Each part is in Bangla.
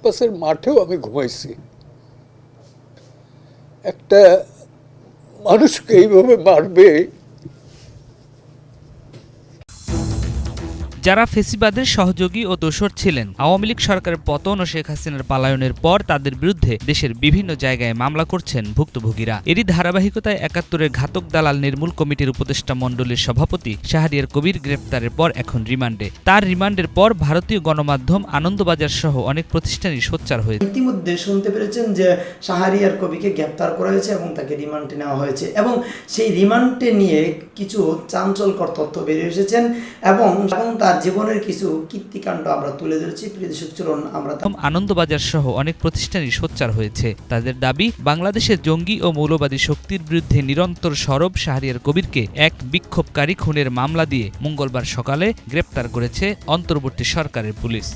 ক্যাম্পাসের মাঠেও আমি ঘুমাইছি। একটা মানুষকে এইভাবে মারবে যারা ফেসিবাদের সহযোগী ও দোসর ছিলেন, আওয়ামী লীগ সরকারের পতন ও শেখ হাসিনার পালায়নের পর তাদের বিরুদ্ধে দেশের বিভিন্ন জায়গায় মামলা করছেন ভুক্তভোগীরা। এরই ধারাবাহিকতায় একাত্তরের ঘাতক দালাল নির্মূল কমিটির উপদেষ্টা মণ্ডলীর সভাপতি শাহরিয়ার কবির গ্রেপ্তারের পর এখন রিমান্ডে। তার রিমান্ডের পর ভারতীয় গণমাধ্যম আনন্দবাজার সহ অনেক প্রতিষ্ঠানই সোচ্চার হয়েছে ইতিমধ্যে শুনতে পেরেছেন যে সাহারিয়ার কবিকে গ্রেপ্তার করা হয়েছে এবং তাকে রিমান্ডে নেওয়া হয়েছে এবং সেই রিমান্ডে নিয়ে কিছু চাঞ্চলকর তথ্য বেরিয়ে এসেছেন এবং এবং তার জীবনের কিছু কীর্তিকাণ্ড আমরা তুলে ধরেছি। প্রিয়দেশক চলুন আমরা আনন্দবাজার সহ অনেক প্রতিষ্ঠানই সোচ্চার হয়েছে। তাদের দাবি, বাংলাদেশের জঙ্গি ও মৌলবাদী শক্তির বিরুদ্ধে নিরন্তর সরব শাহরিয়ার কবিরকে এক বিক্ষোভকারী খুনের মামলা দিয়ে মঙ্গলবার সকালে গ্রেপ্তার করেছে অন্তর্বর্তী সরকারের পুলিশ।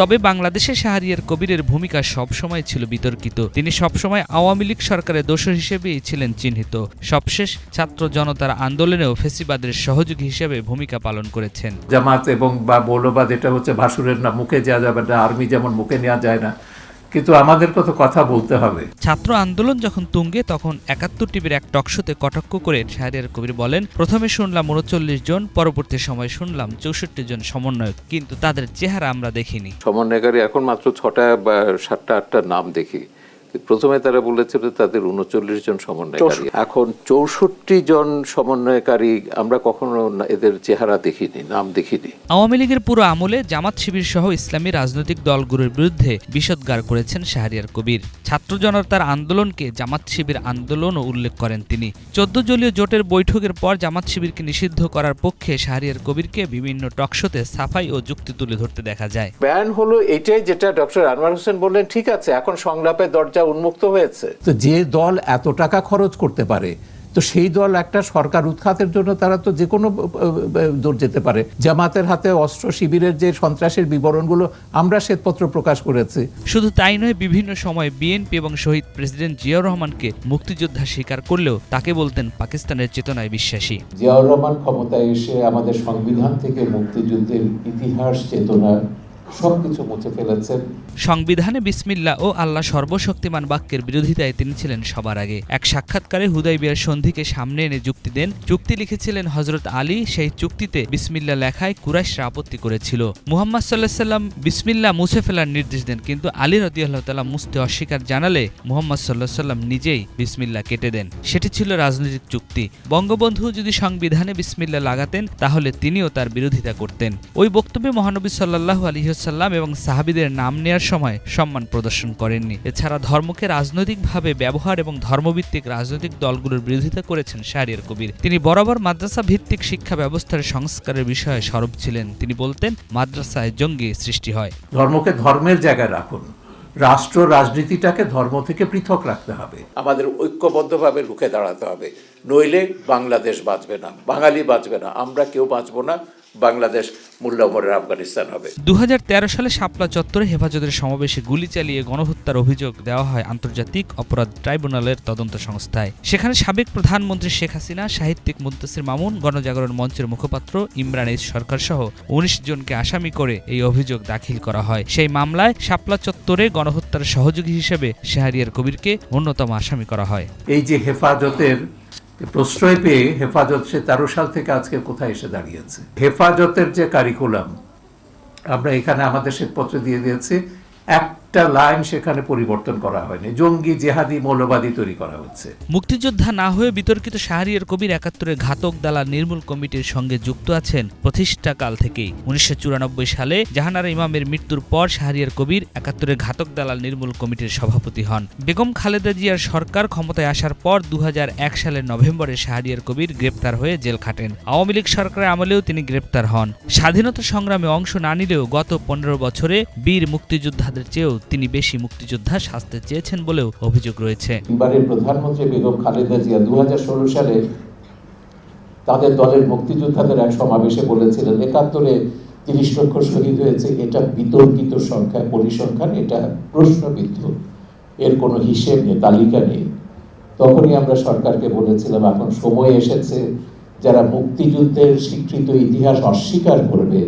তবে বাংলাদেশে শাহরিয়ার কবিরের ভূমিকা সবসময় ছিল বিতর্কিত। তিনি সবসময় আওয়ামী লীগ সরকারের দোষর হিসেবেই ছিলেন চিহ্নিত। সবশেষ ছাত্র জনতার আন্দোলনেও ফেসিবাদের সহযোগী হিসেবে ভূমিকা পালন করেছেন। জামাত এবং বা মৌলবাদ, এটা হচ্ছে ভাসুরের না মুখে যাওয়া যাবে না, আর্মি যেমন মুখে নেওয়া যায় না। কিন্তু আমাদের কত কথা বলতে হবে। ছাত্র আন্দোলন যখন তুঙ্গে তখন একাত্তর টিভির এক টকশোতে কটাক্ষ করে শাহরিয়ার কবির বলেন প্রথমে শুনলাম উনচল্লিশ জন পরবর্তী সময় শুনলাম চৌষট্টি জন সমন্বয়ক কিন্তু তাদের চেহারা আমরা দেখিনি। সমন্বয়কারী এখন মাত্র ছটা বা সাতটা আটটা নাম দেখি। প্রথমে তারা বলেছিল তাদের উনচল্লিশ জন সমন্বয়কারী। এখন চৌষট্টি জন সমন্বয়কারী আমরা কখনো এদের চেহারা দেখিনি নাম দেখিনি। আওয়ামী লীগের পুরো আমলে জামাত শিবির সহ ইসলামী রাজনৈতিক দলগুলোর বিরুদ্ধে বিষদগার করেছেন শাহরিয়ার কবির। ছাত্র জনতার আন্দোলনকে জামাত শিবির আন্দোলনও উল্লেখ করেন তিনি। চোদ্দ দলীয় জোটের বৈঠকের পর জামাত শিবিরকে নিষিদ্ধ করার পক্ষে শাহরিয়ার কবিরকে বিভিন্ন টকশোতে সাফাই ও যুক্তি তুলে ধরতে দেখা যায়। ব্যান হলো এটাই যেটা ডক্টর আনোয়ার হোসেন বললেন ঠিক আছে এখন সংলাপের দরজা উন্মুক্ত হয়েছে। তো যে দল এত টাকা খরচ করতে পারে তো সেই দল একটা সরকার উৎখাতের জন্য তারা তো যে কোনো দৌড় যেতে পারে। জামাতের হাতে অস্ত্র শিবিরের যে সন্ত্রাসের বিবরণগুলো আমরা শ্বেতপত্র প্রকাশ করেছি। শুধু তাই নয় বিভিন্ন সময় বিএনপি এবং শহীদ প্রেসিডেন্ট জিয়াউর রহমানকে মুক্তিযোদ্ধা স্বীকার করলেও তাকে বলতেন পাকিস্তানের চেতনায় বিশ্বাসী। জিয়াউর রহমান ক্ষমতায় এসে আমাদের সংবিধান থেকে মুক্তিযুদ্ধের ইতিহাস চেতনা সবকিছু মুছে ফেলেছেন। সংবিধানে বিসমিল্লা ও আল্লাহ সর্বশক্তিমান বাক্যের বিরোধিতায় তিনি ছিলেন সবার আগে। এক সাক্ষাৎকারে হুদাই বিয়ার সন্ধিকে সামনে এনে যুক্তি দেন। চুক্তি লিখেছিলেন হজরত আলী। সেই চুক্তিতে বিসমিল্লা লেখায় কুরাইশরা আপত্তি করেছিল। মুহাম্মদ সাল্লাহ সাল্লাম বিসমিল্লা মুছে ফেলার নির্দেশ দেন, কিন্তু আলী রদিয়াল্লাহ তালা মুছতে অস্বীকার জানালে মুহাম্মদ সাল্লাহ সাল্লাম নিজেই বিসমিল্লা কেটে দেন। সেটি ছিল রাজনৈতিক চুক্তি। বঙ্গবন্ধু যদি সংবিধানে বিসমিল্লা লাগাতেন, তাহলে তিনিও তার বিরোধিতা করতেন। ওই বক্তব্যে মহানবী সাল্লাহ আলহিহসাল্লাম এবং সাহাবিদের নাম নেয়ার সময় সম্মান প্রদর্শন করেননি। এছাড়া ধর্মকে রাজনৈতিকভাবে ব্যবহার এবং ধর্মভিত্তিক রাজনৈতিক দলগুলোর বিরোধিতা করেছেন শাহরিয়ার কবির। তিনি বরাবর মাদ্রাসা ভিত্তিক শিক্ষা ব্যবস্থার সংস্কারের বিষয়ে সরব ছিলেন। তিনি বলতেন মাদ্রাসায় জঙ্গি সৃষ্টি হয়। ধর্মকে ধর্মের জায়গায় রাখুন। রাষ্ট্র রাজনীতিটাকে ধর্ম থেকে পৃথক রাখতে হবে। আমাদের ঐক্যবদ্ধভাবে রুখে দাঁড়াতে হবে। নইলে বাংলাদেশ বাঁচবে না বাঙালি বাঁচবে না আমরা কেউ বাঁচবো না। বাংলাদেশ মূল্যমরের আফগানিস্তান হবে। দু সালে শাপলা চত্বরে হেফাজতের সমাবেশে গুলি চালিয়ে গণহত্যার অভিযোগ দেওয়া হয় আন্তর্জাতিক অপরাধ ট্রাইব্যুনালের তদন্ত সংস্থায়। সেখানে সাবেক প্রধানমন্ত্রী শেখ হাসিনা সাহিত্যিক মুদ্দাসির মামুন গণজাগরণ মঞ্চের মুখপাত্র ইমরান এইস সরকার সহ উনিশ জনকে আসামি করে এই অভিযোগ দাখিল করা হয়। সেই মামলায় শাপলা চত্বরে গণহত্যার সহযোগী হিসেবে শাহরিয়ার কবিরকে অন্যতম আসামি করা হয়। এই যে হেফাজতের প্রশ্রয় পেয়ে হেফাজত সে তেরো সাল থেকে আজকে কোথায় এসে দাঁড়িয়েছে। হেফাজতের যে কারিকুলাম আমরা এখানে আমাদের শ্বেতপত্র দিয়ে দিয়েছি একটা লাইন সেখানে পরিবর্তন করা হয়নি। জঙ্গি, জেহাদি, মৌলবাদী তৈরি করা হচ্ছে। মুক্তিযোদ্ধা না হয়ে বিতর্কিত শাহরিয়ার কবির একাত্তরের ঘাতক দালা নির্মূল কমিটির সঙ্গে যুক্ত আছেন প্রতিষ্ঠাকাল থেকেই। উনিশশো সালে জাহানারা ইমামের মৃত্যুর পর শাহরিয়ার কবির একাত্তরের ঘাতক দালাল নির্মূল কমিটির সভাপতি হন। বেগম খালেদা জিয়ার সরকার ক্ষমতায় আসার পর দু হাজার এক সালের নভেম্বরে শাহরিয়ার কবির গ্রেপ্তার হয়ে জেল খাটেন। আওয়ামী লীগ সরকারের আমলেও তিনি গ্রেপ্তার হন। স্বাধীনতা সংগ্রামে অংশ না নিলেও গত পনেরো বছরে বীর মুক্তিযোদ্ধাদের চেয়েও তিনি বেশি মুক্তিযোদ্ধা শাস্তি চেয়েছেন বলেও অভিযোগ রয়েছে। এবারের প্রধানমন্ত্রী বেগম খালেদা জিয়া দু সালে তাদের দলের মুক্তিযোদ্ধাদের এক সমাবেশে বলেছিলেন, একাত্তরে তিরিশ লক্ষ শহীদ হয়েছে, এটা বিতর্কিত সংখ্যা, পরিসংখ্যান, এটা প্রশ্নবিদ্ধ। এর কোনো হিসেব নেই, তালিকা নেই। তখনই আমরা সরকারকে বলেছিলাম, এখন সময় এসেছে, যারা মুক্তিযুদ্ধের স্বীকৃত ইতিহাস অস্বীকার করবে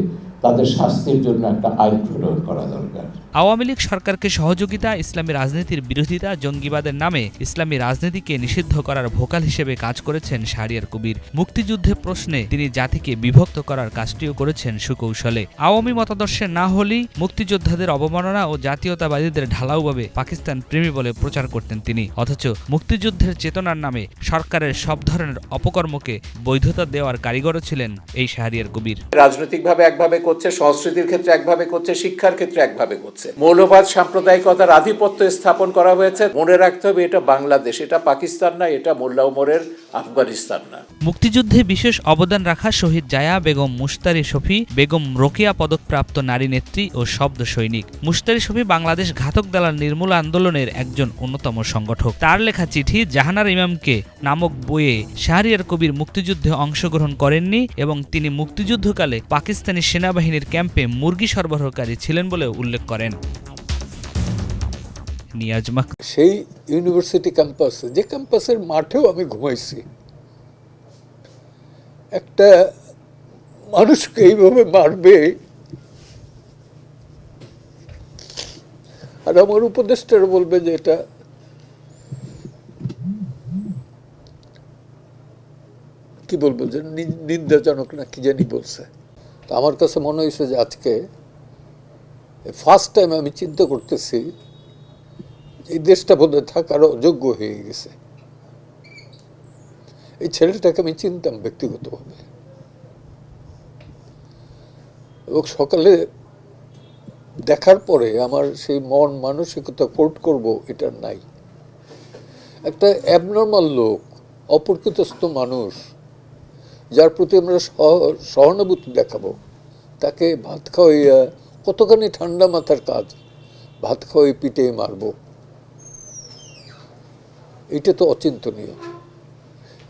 তাদের শাস্তির জন্য একটা আইন প্রণয়ন করা দরকার। আওয়ামী লীগ সরকারকে সহযোগিতা ইসলামী রাজনীতির বিরোধিতা জঙ্গিবাদের নামে ইসলামী রাজনীতিকে নিষিদ্ধ করার ভোকাল হিসেবে কাজ করেছেন শাহরিয়ার কবির। মুক্তিযুদ্ধে প্রশ্নে তিনি জাতিকে বিভক্ত করার কাজটিও করেছেন সুকৌশলে। আওয়ামী মতাদর্শে না হলেই মুক্তিযোদ্ধাদের অবমাননা ও জাতীয়তাবাদীদের ঢালাওভাবে পাকিস্তান প্রেমী বলে প্রচার করতেন তিনি। অথচ মুক্তিযুদ্ধের চেতনার নামে সরকারের সব ধরনের অপকর্মকে বৈধতা দেওয়ার কারিগরও ছিলেন এই শাহরিয়ার কবির। রাজনৈতিকভাবে একভাবে করছে, সংস্কৃতির ক্ষেত্রে একভাবে করছে, শিক্ষার ক্ষেত্রে একভাবে করছে। মৌলবাদ, সাম্প্রদায়িকতার আধিপত্য স্থাপন করা হয়েছে। মনে রাখতে হবে, এটা বাংলাদেশ, এটা পাকিস্তান না, এটা মোল্লা উমরের আফগানিস্তান না। মুক্তিযুদ্ধে বিশেষ অবদান রাখা শহীদ জায়া, বেগম মুস্তারি শফি, বেগম রোকেয়া পদকপ্রাপ্ত নারী নেত্রী ও শব্দ সৈনিক। মুস্তারি শফি বাংলাদেশ ঘাতক দালাল নির্মূল আন্দোলনের একজন অন্যতম সংগঠক। তার লেখা চিঠি জাহানার ইমামকে নামক বইয়ে শাহরিয়ার কবির মুক্তিযুদ্ধে অংশগ্রহণ করেননি এবং তিনি মুক্তিযুদ্ধকালে পাকিস্তানি সেনাবাহিনীর ক্যাম্পে মুরগি সরবরাহকারী ছিলেন বলেও উল্লেখ করেন। সেই ইউনিভার্সিটি ক্যাম্পাসে, যে ক্যাম্পাসের মাঠেও আমি ঘুমাইছি, একটা মানুষকে এইভাবে মারবে, আর আমার উপদেষ্টারা বলবে যে এটা কি বলব যে নিন্দাজনক না, কি জানি বলছে। তো আমার কাছে মনে হয়েছে যে আজকে ফার্স্ট টাইম আমি চিন্তা করতেছি এই দেশটা বোধহয় থাকার অযোগ্য হয়ে গেছে। এই ছেলেটাকে আমি চিনতাম ব্যক্তিগতভাবে। এবং সকালে দেখার পরে আমার সেই মন মানসিকতা কোর্ট করব এটা নাই। একটা অ্যাবনর্মাল লোক, অপরিচিতস্থ মানুষ যার প্রতি আমরা সহানুভূতি দেখাবো। তাকে ভাত খাওয়াইয়া কতখানি ঠান্ডা মাথার কাজ, ভাত খাওয়াই পিটে মারবো। এটা তো অচিন্তনীয়।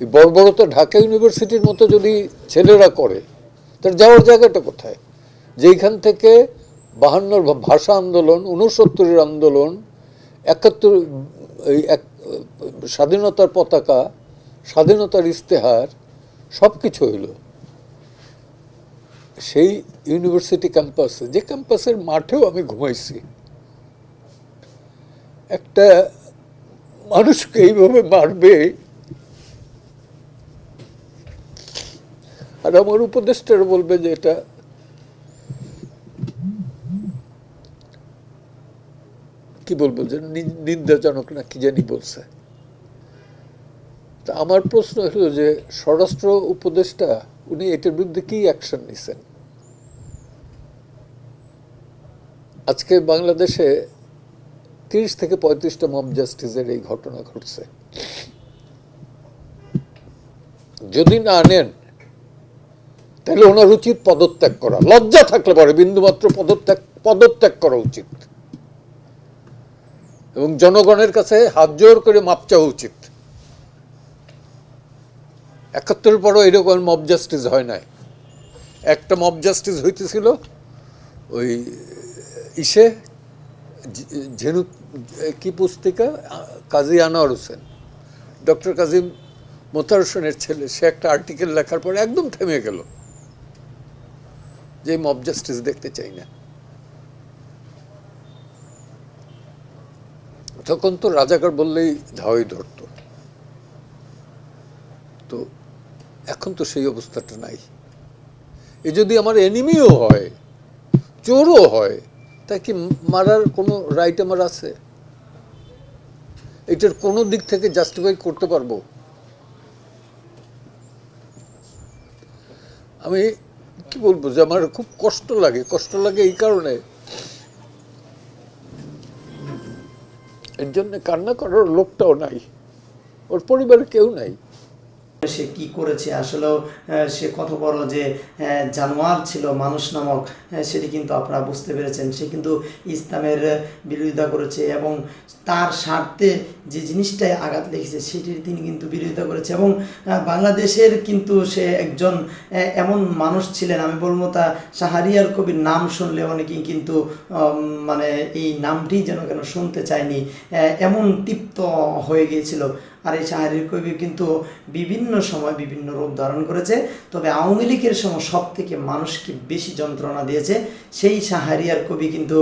এই বড় বড় তো ঢাকা ইউনিভার্সিটির মতো যদি ছেলেরা করে, তার যাওয়ার জায়গাটা কোথায়? যেইখান থেকে বাহান্নর ভাষা আন্দোলন উনসত্তরের আন্দোলন, একাত্তর, এই এক, স্বাধীনতার পতাকা, স্বাধীনতার ইস্তেহার সব কিছু হইল। সেই ইউনিভার্সিটি ক্যাম্পাসে, যে ক্যাম্পাসের মাঠেও আমি ঘুমাইছি। একটা মানুষকে এইভাবে মারবে। আর আমার উপদেষ্টারা বলবে যে এটা কি বলব যে নিন্দাজনক না কি জানি বলছে। তা আমার প্রশ্ন হলো যে স্বরাষ্ট্র উপদেষ্টা, উনি এটার বিরুদ্ধে কি অ্যাকশন নিছেন? আজকে বাংলাদেশে তিরিশ থেকে পঁয়ত্রিশটা মব জাস্টিসের এই ঘটনা ঘটছে। যদি না আনেন তাহলে ওনার উচিত পদত্যাগ করা। লজ্জা থাকলে পরে, বিন্দুমাত্র পদত্যাগ পদত্যাগ করা উচিত। এবং জনগণের কাছে হাত জোর করে মাপ চাওয়া উচিত। একাত্তরের পরও এরকম মব জাস্টিস হয় নাই। একটা মব জাস্টিস হইতেছিল, ওই, ইসে ঝেনু কি পুস্তিকা? কাজী আনোয়ার হোসেন। ডক্টর কাজী মোতার হোসেনের ছেলে, সে একটা আর্টিকেল লেখার পরে একদম থেমে গেল। যে মব জাস্টিস দেখতে চাই না। তখন তো রাজাকার বললেই ধাওয়াই ধরতো। তো এখন তো সেই অবস্থাটা নাই। এ যদি আমার এনিমিও হয়, চোরও হয় তা কি মারার কোনো রাইট আমার আছে? এটার কোনো দিক থেকে জাস্টিফাই করতে পারব? আমি কি বলব যে আমার খুব কষ্ট লাগে কষ্ট লাগে এই কারণে। এর জন্য কান্না করার লোকটাও নাই, ওর পরিবারে কেউ নাই। সে কি করেছে? আসলেও সে কত বড় যে জানোয়ার ছিল, মানুষ নামক সেটি কিন্তু আপনারা বুঝতে পেরেছেন। সে কিন্তু ইসলামের বিরোধিতা করেছে এবং তার স্বার্থে যে জিনিসটায় আঘাত লেগেছে, সেটির তিনি কিন্তু বিরোধিতা করেছে এবং বাংলাদেশের কিন্তু সে একজন এমন মানুষ ছিলেন, আমি বলব তা শাহরিয়ার কবির নাম শুনলে অনেকেই কিন্তু মানে এই নামটি যেন কেন শুনতে চায়নি এমন তৃপ্ত হয়ে গিয়েছিল। আর এই শাহরিয়ার কবি কিন্তু বিভিন্ন সময় বিভিন্ন রূপ ধারণ করেছে, তবে আওয়ামী লীগের সময় সব থেকে মানুষকে বেশি যন্ত্রণা দিয়েছে, সেই শাহরিয়ার কবি কিন্তু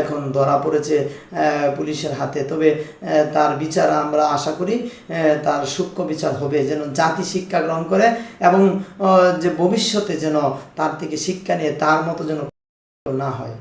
এখন ধরা পড়েছে পুলিশের হাতে। তবে তার বিচার আমরা আশা করি তার সূক্ষ্ম বিচার হবে, যেন জাতি শিক্ষা গ্রহণ করে এবং যে ভবিষ্যতে যেন তার থেকে শিক্ষা নিয়ে তার মতো যেন না হয়।